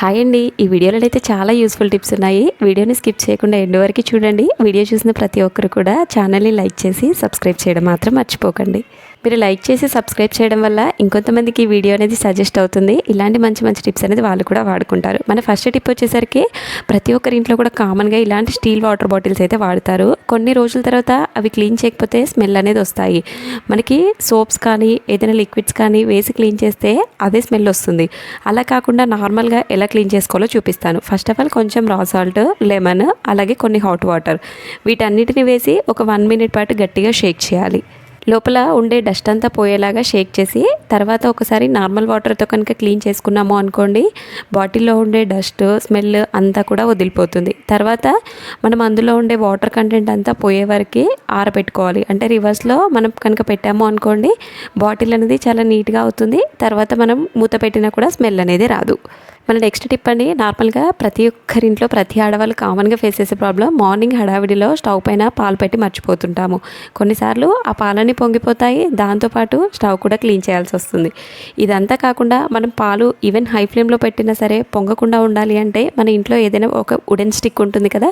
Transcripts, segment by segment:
Hi అండి. ఈ వీడియోలో అయితే చాలా యూస్ఫుల్ టిప్స్ ఉన్నాయి. వీడియోని స్కిప్ చేయకుండా ఎండ్ వరకు చూడండి. వీడియో చూసిన ప్రతి ఒక్కరు కూడా ఛానల్ని లైక్ చేసి సబ్స్క్రైబ్ చేయడం మాత్రం మర్చిపోకండి. మీరు లైక్ చేసి సబ్స్క్రైబ్ చేయడం వల్ల ఇంకొంతమందికి ఈ వీడియో అనేది సజెస్ట్ అవుతుంది. ఇలాంటి మంచి మంచి టిప్స్ అనేది వాళ్ళు కూడా వాడుకుంటారు. మన ఫస్ట్ టిప్ వచ్చేసరికి ప్రతి ఒక్కరి ఇంట్లో కూడా కామన్గా ఇలాంటి స్టీల్ వాటర్ బాటిల్స్ అయితే వాడతారు. కొన్ని రోజుల తర్వాత అవి క్లీన్ చేయకపోతే స్మెల్ అనేది వస్తాయి. మనకి సోప్స్ కానీ ఏదైనా లిక్విడ్స్ కానీ వేసి క్లీన్ చేస్తే అదే స్మెల్ వస్తుంది. అలా కాకుండా నార్మల్గా ఎలా క్లీన్ చేసుకోవాలో చూపిస్తాను. ఫస్ట్ ఆఫ్ ఆల్ కొంచెం రా సాల్ట్ లెమన్ అలాగే కొన్ని హాట్ వాటర్ వీటన్నిటిని వేసి ఒక వన్ మినిట్ పాటు గట్టిగా షేక్ చేయాలి. లోపల ఉండే డస్ట్ అంతా పోయేలాగా షేక్ చేసి తర్వాత ఒకసారి నార్మల్ వాటర్తో కనుక క్లీన్ చేసుకున్నాము అనుకోండి బాటిల్లో ఉండే డస్ట్ స్మెల్ అంతా కూడా వదిలిపోతుంది. తర్వాత మనం అందులో ఉండే వాటర్ కంటెంట్ అంతా పోయే వరకు ఆరబెట్టుకోవాలి. అంటే రివర్స్లో మనం కనుక పెట్టాము అనుకోండి బాటిల్ అనేది చాలా నీట్గా అవుతుంది. తర్వాత మనం మూత పెట్టినా కూడా స్మెల్ అనేది రాదు. మన నెక్స్ట్ టిప్ అండి నార్మల్గా ప్రతి ఒక్కరింట్లో ప్రతి ఆడవాళ్ళు కామన్గా ఫేస్ చేసే ప్రాబ్లం మార్నింగ్ హడావిడిలో స్టవ్ పైన పాలు పెట్టి మర్చిపోతుంటాము. కొన్నిసార్లు ఆ పాలన్నీ పొంగిపోతాయి దాంతోపాటు స్టవ్ కూడా క్లీన్ చేయాల్సి వస్తుంది. ఇదంతా కాకుండా మనం పాలు ఈవెన్ హై ఫ్లేమ్లో పెట్టినా సరే పొంగకుండా ఉండాలి అంటే మన ఇంట్లో ఏదైనా ఒక వుడెన్ స్టిక్ ఉంటుంది కదా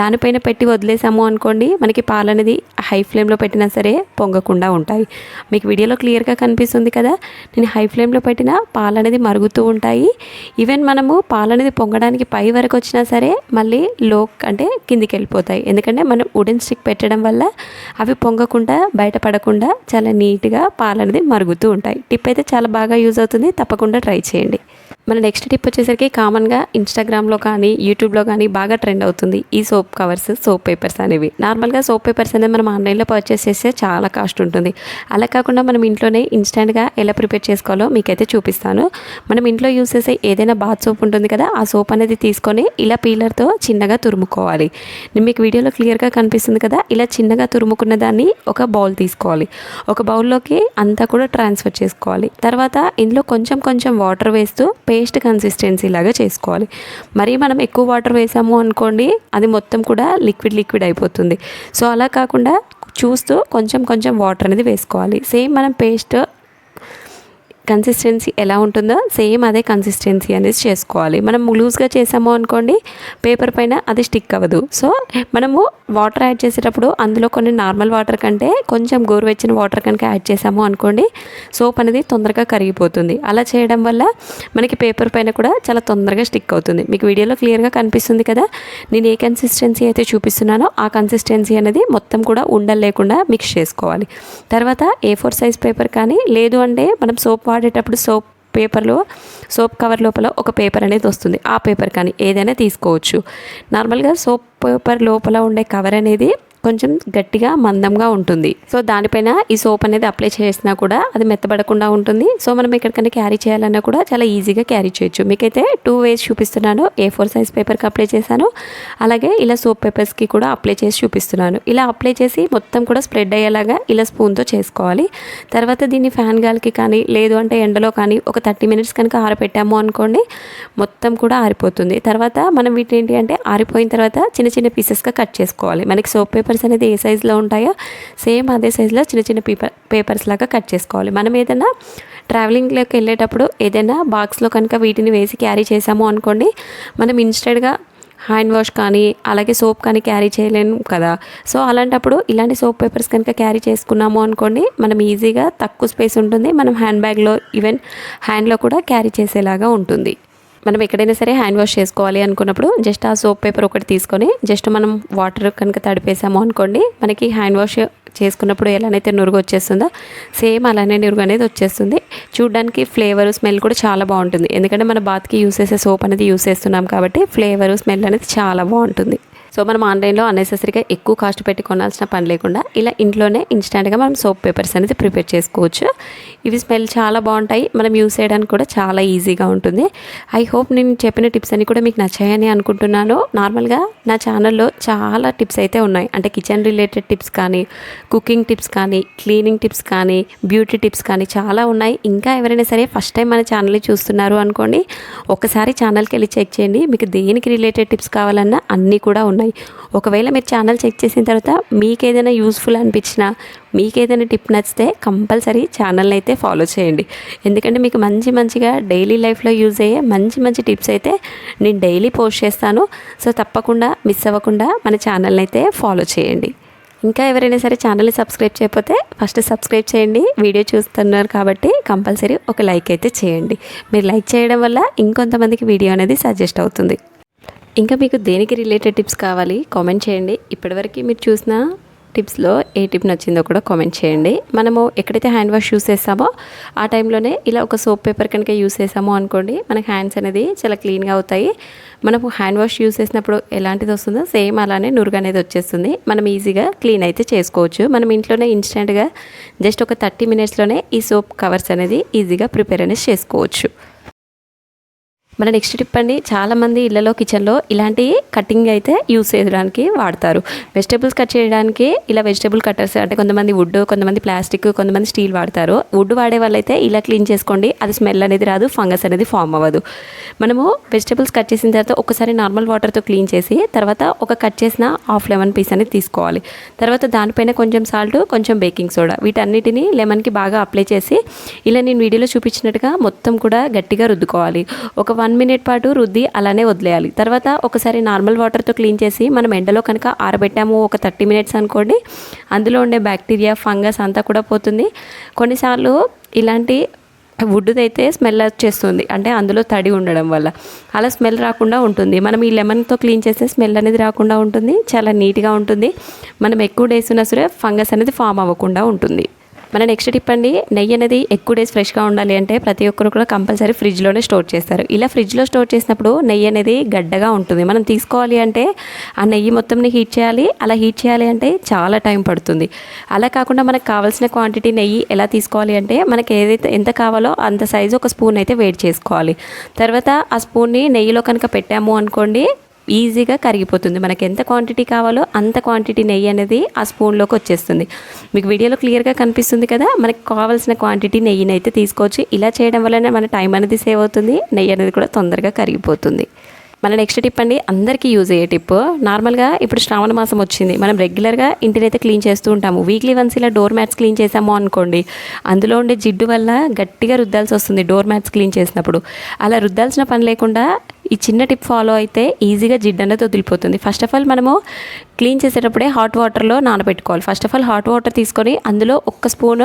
దానిపైన పెట్టి వదిలేసాము అనుకోండి మనకి పాలు అనేది హై ఫ్లేమ్లో పెట్టినా సరే పొంగకుండా ఉంటాయి. మీకు వీడియోలో క్లియర్గా కనిపిస్తుంది కదా నేను హై ఫ్లేమ్లో పెట్టిన పాలు అనేది మరుగుతూ ఉంటాయి. ఈవెన్ మనము పాలనేది అనేది పొంగడానికి పై వరకు వచ్చినా సరే మళ్ళీ లో అంటే కిందికి వెళ్ళిపోతాయి ఎందుకంటే మనం వుడెన్ స్టిక్ పెట్టడం వల్ల అవి పొంగకుండా బయటపడకుండా చాలా నీట్గా పాలనేది అనేది మరుగుతూ ఉంటాయి. టిప్ అయితే చాలా బాగా యూజ్ అవుతుంది. తప్పకుండా ట్రై చేయండి. మన నెక్స్ట్ టిప్ వచ్చేసరికి కామన్గా ఇన్స్టాగ్రామ్లో కానీ యూట్యూబ్లో కానీ బాగా ట్రెండ్ అవుతుంది. ఈ సోప్ కవర్స్ సోప్ పేపర్స్ అనేవి. నార్మల్గా సోప్ పేపర్స్ అనేది మనం ఆన్లైన్లో పర్చేస్ చేస్తే చాలా కాస్ట్ ఉంటుంది. అలా కాకుండా మనం ఇంట్లోనే ఇన్స్టాంట్గా ఎలా ప్రిపేర్ చేసుకోవాలో మీకైతే చూపిస్తాను. మనం ఇంట్లో యూస్ చేసే ఏదైనా బాత్ సోప్ ఉంటుంది కదా ఆ సోప్ అనేది తీసుకొని ఇలా పీలర్తో చిన్నగా తురుముకోవాలి. నేను మీకు వీడియోలో క్లియర్గా కనిపిస్తుంది కదా ఇలా చిన్నగా తురుముకున్న దాన్ని ఒక బౌల్ తీసుకోవాలి. ఒక బౌల్లోకి అంతా కూడా ట్రాన్స్ఫర్ చేసుకోవాలి. తర్వాత ఇందులో కొంచెం కొంచెం వాటర్ వేస్తూ పేస్ట్ కన్సిస్టెన్సీ లాగా చేసుకోవాలి. మరి మనం ఎక్కువ వాటర్ వేసాము అనుకోండి అది మొత్తం కూడా లిక్విడ్ లిక్విడ్ అయిపోతుంది. సో అలా కాకుండా చూస్తూ కొంచెం కొంచెం వాటర్ అనేది వేసుకోవాలి. సేమ్ మనం పేస్ట్ కన్సిస్టెన్సీ ఎలా ఉంటుందో సేమ్ అదే కన్సిస్టెన్సీ అనేది చేసుకోవాలి. మనం లూజ్గా చేసాము అనుకోండి పేపర్ పైన అది స్టిక్ అవ్వదు. సో మనము వాటర్ యాడ్ చేసేటప్పుడు అందులో కొన్ని నార్మల్ వాటర్ కంటే కొంచెం గోరువెచ్చిన వాటర్ కనుక యాడ్ చేసాము అనుకోండి సోప్ అనేది తొందరగా కరిగిపోతుంది. అలా చేయడం వల్ల మనకి పేపర్ పైన కూడా చాలా తొందరగా స్టిక్ అవుతుంది. మీకు వీడియోలో క్లియర్గా కనిపిస్తుంది కదా? నేను ఏ కన్సిస్టెన్సీ అయితే చూపిస్తున్నానో ఆ కన్సిస్టెన్సీ అనేది మొత్తం కూడా ఉండలేకుండా మిక్స్ చేసుకోవాలి. తర్వాత ఏ ఫోర్ సైజ్ పేపర్ కానీ లేదు అంటే మనం సోప్ వాడేటప్పుడు సోప్ పేపర్లో సోప్ కవర్ లోపల ఒక పేపర్ అనేది వస్తుంది. ఆ పేపర్ కానీ ఏదైనా తీసుకోవచ్చు. నార్మల్గా సోప్ పేపర్ లోపల ఉండే కవర్ అనేది కొంచెం గట్టిగా మందంగా ఉంటుంది. సో దానిపైన ఈ సోప్ అనేది అప్లై చేసినా కూడా అది మెత్తబడకుండా ఉంటుంది. సో మనం ఎక్కడికైనా క్యారీ చేయాలన్నా కూడా చాలా ఈజీగా క్యారీ చేయొచ్చు. మీకైతే టూ వేస్ చూపిస్తున్నాను. ఏ ఫోర్ సైజ్ పేపర్కి అప్లై చేశాను. అలాగే ఇలా సోప్ పేపర్స్కి కూడా అప్లై చేసి చూపిస్తున్నాను. ఇలా అప్లై చేసి మొత్తం కూడా స్ప్రెడ్ అయ్యేలాగా ఇలా స్పూన్తో చేసుకోవాలి. తర్వాత దీన్ని ఫ్యాన్ గాలికి కానీ లేదు అంటే ఎండలో కానీ ఒక థర్టీ మినిట్స్ కనుక ఆరపెట్టాము అనుకోండి మొత్తం కూడా ఆరిపోతుంది. తర్వాత మనం వీటిని ఏంటి అంటే ఆరిపోయిన తర్వాత చిన్న చిన్న పీసెస్గా కట్ చేసుకోవాలి. మనకి సోప్ పేపర్స్ అనేది ఏ సైజులో ఉంటాయో సేమ్ అదే సైజులో చిన్న చిన్న పేపర్ పేపర్స్ లాగా కట్ చేసుకోవాలి. మనం ఏదైనా ట్రావెలింగ్లోకి వెళ్ళేటప్పుడు ఏదైనా బాక్స్లో కనుక వీటిని వేసి క్యారీ చేసాము అనుకోండి మనం ఇన్స్టెడ్గా హ్యాండ్ వాష్ కానీ అలాగే సోప్ కానీ క్యారీ చేయలేము కదా. సో అలాంటప్పుడు ఇలాంటి సోప్ పేపర్స్ కనుక క్యారీ చేసుకున్నాము అనుకోండి మనం ఈజీగా తక్కువ స్పేస్ ఉంటుంది మనం హ్యాండ్ బ్యాగ్లో ఈవెన్ హ్యాండ్లో కూడా క్యారీ చేసేలాగా ఉంటుంది. మనం ఎక్కడైనా సరే హ్యాండ్ వాష్ చేసుకోవాలి అనుకున్నప్పుడు జస్ట్ ఆ సోప్ పేపర్ ఒకటి తీసుకొని జస్ట్ మనం వాటర్ కనుక తడిపేసాము అనుకోండి మనకి హ్యాండ్ వాష్ చేసుకున్నప్పుడు ఎలానైతే నురుగు వచ్చేస్తుందో సేమ్ అలానే నురుగు అనేది వచ్చేస్తుంది. చూడడానికి ఫ్లేవర్ స్మెల్ కూడా చాలా బాగుంటుంది. ఎందుకంటే మన బాత్కి యూస్ చేసే సోప్ అనేది యూస్ చేస్తున్నాం కాబట్టి ఫ్లేవర్ స్మెల్ అనేది చాలా బాగుంటుంది. సో మనం ఆన్లైన్లో అన్నెసెసరీగా ఎక్కువ కాస్ట్ పెట్టి కొనాల్సిన పని లేకుండా ఇలా ఇంట్లోనే ఇన్స్టెంట్గా మనం సోప్ పేపర్స్ అనేది ప్రిపేర్ చేసుకోవచ్చు. ఇవి స్మెల్ చాలా బాగుంటాయి. మనం యూస్ చేయడానికి కూడా చాలా ఈజీగా ఉంటుంది. ఐ హోప్ నేను చెప్పిన టిప్స్ అన్ని కూడా మీకు నచ్చాయని అనుకుంటున్నాను. నార్మల్గా నా ఛానల్లో చాలా టిప్స్ అయితే ఉన్నాయి. అంటే కిచెన్ రిలేటెడ్ టిప్స్ కానీ కుకింగ్ టిప్స్ కానీ క్లీనింగ్ టిప్స్ కానీ బ్యూటీ టిప్స్ కానీ చాలా ఉన్నాయి. ఇంకా ఎవరైనా సరే ఫస్ట్ టైం మన ఛానల్ని చూస్తున్నారు అనుకోండి ఒకసారి ఛానల్కి వెళ్ళి చెక్ చేయండి. మీకు దేనికి రిలేటెడ్ టిప్స్ కావాలన్నా అన్నీ కూడా ఉన్నాయి. ఉన్నాయి. ఒకవేళ మీరు ఛానల్ చెక్ చేసిన తర్వాత మీకు ఏదైనా యూస్ఫుల్ అనిపించినా మీకు ఏదైనా టిప్ నచ్చితే కంపల్సరీ ఛానల్ని అయితే ఫాలో చేయండి. ఎందుకంటే మీకు మంచి మంచిగా డైలీ లైఫ్లో యూజ్ అయ్యే మంచి మంచి టిప్స్ అయితే నేను డైలీ పోస్ట్ చేస్తాను. సో తప్పకుండా మిస్ అవ్వకుండా మన ఛానల్ని అయితే ఫాలో చేయండి. ఇంకా ఎవరైనా సరే ఛానల్ని సబ్స్క్రైబ్ చేయకపోతే ఫస్ట్ సబ్స్క్రైబ్ చేయండి. వీడియో చూస్తున్నారు కాబట్టి కంపల్సరీ ఒక లైక్ అయితే చేయండి. మీరు లైక్ చేయడం వల్ల ఇంకొంతమందికి వీడియో అనేది సజెస్ట్ అవుతుంది. ఇంకా మీకు దేనికి రిలేటెడ్ టిప్స్ కావాలి కామెంట్ చేయండి. ఇప్పటివరకు మీరు చూసిన టిప్స్లో ఏ టిప్ నచ్చిందో కూడా కామెంట్ చేయండి. మనము ఎక్కడైతే హ్యాండ్ వాష్ యూస్ చేస్తామో ఆ టైంలోనే ఇలా ఒక సోప్ పేపర్ కనుక యూస్ చేసామో అనుకోండి మన హ్యాండ్స్ అనేది చాలా క్లీన్గా అవుతాయి. మనము హ్యాండ్ వాష్ యూస్ చేసినప్పుడు ఎలాంటిది వస్తుందో సేమ్ అలానే నురుగు అనేది వచ్చేస్తుంది. మనం ఈజీగా క్లీన్ అయితే చేసుకోవచ్చు. మనం ఇంట్లోనే ఇన్స్టెంట్గా జస్ట్ ఒక థర్టీ మినిట్స్లోనే ఈ సోప్ కవర్స్ అనేది ఈజీగా ప్రిపేర్ అనేది చేసుకోవచ్చు. మన నెక్స్ట్ టిప్ అండి చాలామంది ఇళ్ళలో కిచెన్లో ఇలాంటి కటింగ్ అయితే యూస్ చేయడానికి వాడతారు. వెజిటేబుల్స్ కట్ చేయడానికి ఇలా వెజిటేబుల్ కట్టర్స్ అంటే కొంతమంది వుడ్ కొంతమంది ప్లాస్టిక్ కొంతమంది స్టీల్ వాడతారు. వుడ్ వాడే వాళ్ళైతే ఇలా క్లీన్ చేసుకోండి అది స్మెల్ అనేది రాదు ఫంగస్ అనేది ఫామ్ అవ్వదు. మనము వెజిటేబుల్స్ కట్ చేసిన తర్వాత ఒకసారి నార్మల్ వాటర్తో క్లీన్ చేసి తర్వాత ఒక కట్ చేసిన హాఫ్ లెమన్ పీస్ అనేది తీసుకోవాలి. తర్వాత దానిపైన కొంచెం సాల్ట్ కొంచెం బేకింగ్ సోడా వీటన్నిటిని లెమన్కి బాగా అప్లై చేసి ఇలా నేను వీడియోలో చూపించినట్టుగా మొత్తం కూడా గట్టిగా రుద్దుకోవాలి. ఒక వన్ మినిట్ పాటు రుద్ది అలానే వదిలేయాలి. తర్వాత ఒకసారి నార్మల్ వాటర్తో క్లీన్ చేసి మనం ఎండలో కనుక ఆరబెట్టాము ఒక థర్టీ మినిట్స్ అనుకోండి అందులో ఉండే బ్యాక్టీరియా ఫంగస్ అంతా కూడా పోతుంది. కొన్నిసార్లు ఇలాంటి వుడ్ది అయితే స్మెల్ వచ్చేస్తుంది. అంటే అందులో తడి ఉండడం వల్ల. అలా స్మెల్ రాకుండా ఉంటుంది. మనం ఈ లెమన్తో క్లీన్ చేస్తే స్మెల్ అనేది రాకుండా ఉంటుంది. చాలా నీట్గా ఉంటుంది. మనం ఎక్కువ డేస్ ఉన్నా సరే ఫంగస్ అనేది ఫామ్ అవ్వకుండా ఉంటుంది. మన నెక్స్ట్ టిప్ అండి నెయ్యి అనేది ఎక్కువ డేస్ ఫ్రెష్గా ఉండాలి అంటే ప్రతి ఒక్కరు కూడా కంపల్సరీ ఫ్రిడ్జ్లోనే స్టోర్ చేస్తారు. ఇలా ఫ్రిడ్జ్లో స్టోర్ చేసినప్పుడు నెయ్యి అనేది గడ్డగా ఉంటుంది. మనం తీసుకోవాలి అంటే ఆ నెయ్యి మొత్తంని హీట్ చేయాలి. అలా హీట్ చేయాలి అంటే చాలా టైం పడుతుంది. అలా కాకుండా మనకు కావాల్సిన క్వాంటిటీ నెయ్యి ఎలా తీసుకోవాలి అంటే మనకి ఏదైతే ఎంత కావాలో అంత సైజు ఒక స్పూన్ అయితే వేడి చేసుకోవాలి. తర్వాత ఆ స్పూన్ని నెయ్యిలో కనుక పెట్టాము అనుకోండి ఈజీగా కరిగిపోతుంది. మనకి ఎంత క్వాంటిటీ కావాలో అంత క్వాంటిటీ నెయ్యి అనేది ఆ స్పూన్లోకి వచ్చేస్తుంది. మీకు వీడియోలో క్లియర్గా కనిపిస్తుంది కదా మనకి కావాల్సిన క్వాంటిటీ నెయ్యిని అయితే తీసుకోవచ్చు. ఇలా చేయడం వల్లనే మన టైం అనేది సేవ్ అవుతుంది నెయ్యి అనేది కూడా తొందరగా కరిగిపోతుంది. మన నెక్స్ట్ టిప్ అండి అందరికీ యూజ్ అయ్యే టిప్ నార్మల్గా ఇప్పుడు శ్రావణ మాసం వచ్చింది. మనం రెగ్యులర్గా ఇంటిని అయితే క్లీన్ చేస్తూ ఉంటాము. వీక్లీ వన్స్ ఇలా డోర్ మ్యాట్స్ క్లీన్ చేసాము అనుకోండి అందులో ఉండే జిడ్డు వల్ల గట్టిగా రుద్దాల్సి వస్తుంది డోర్ మ్యాట్స్ క్లీన్ చేసినప్పుడు. అలా రుద్దాల్సిన పని లేకుండా ఈ చిన్న టిప్ ఫాలో అయితే ఈజీగా జిడ్డు అనేది వదిలిపోతుంది ఫస్ట్ ఆఫ్ ఆల్ మనము క్లీన్ చేసేటప్పుడే హాట్ వాటర్లో నానబెట్టుకోవాలి. First of all hot water తీసుకొని అందులో ఒక్క స్పూన్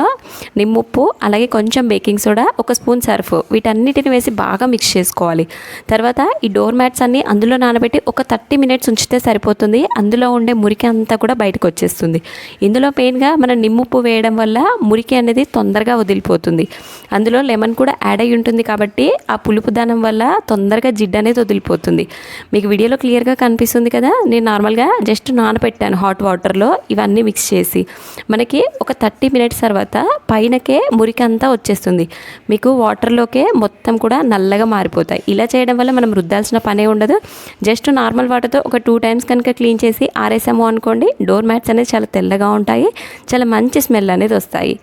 నిమ్ముప్పు అలాగే కొంచెం బేకింగ్ సోడా ఒక స్పూన్ సర్ఫ్ వీటన్నిటిని వేసి బాగా మిక్స్ చేసుకోవాలి. తర్వాత ఈ డోర్ మ్యాట్స్ అన్ని అందులో నానబెట్టి ఒక థర్టీ మినిట్స్ ఉంచితే సరిపోతుంది. అందులో ఉండే మురికి అంతా కూడా బయటకు వచ్చేస్తుంది. ఇందులో మెయిన్గా మనం నిమ్ముప్పు వేయడం వల్ల మురికి అనేది తొందరగా వదిలిపోతుంది. అందులో లెమన్ కూడా యాడ్ అయి ఉంటుంది కాబట్టి ఆ పులుపు దానం వల్ల తొందరగా జిడ్డు అనేది వదిలిపోతుంది. మీకు వీడియోలో క్లియర్గా కనిపిస్తుంది కదా? నేను నార్మల్గా జస్ట్ నానబెట్టాను హాట్ వాటర్లో ఇవన్నీ మిక్స్ చేసి. మనకి ఒక థర్టీ మినిట్స్ తర్వాత పైనకే మురికి అంతా వచ్చేస్తుంది. మీకు వాటర్లోకే మొత్తం కూడా నల్లగా మారిపోతాయి. ఇలా చేయడం వల్ల మనం రుద్దాల్సిన పనే ఉండదు. జస్ట్ నార్మల్ వాటర్తో ఒక టూ టైమ్స్ కనుక క్లీన్ చేసి ఆరేసాము అనుకోండి డోర్ మ్యాట్స్ అనేది చాలా తెల్లగా ఉంటాయి. చాలా మంచి స్మెల్ అనేది వస్తాయి.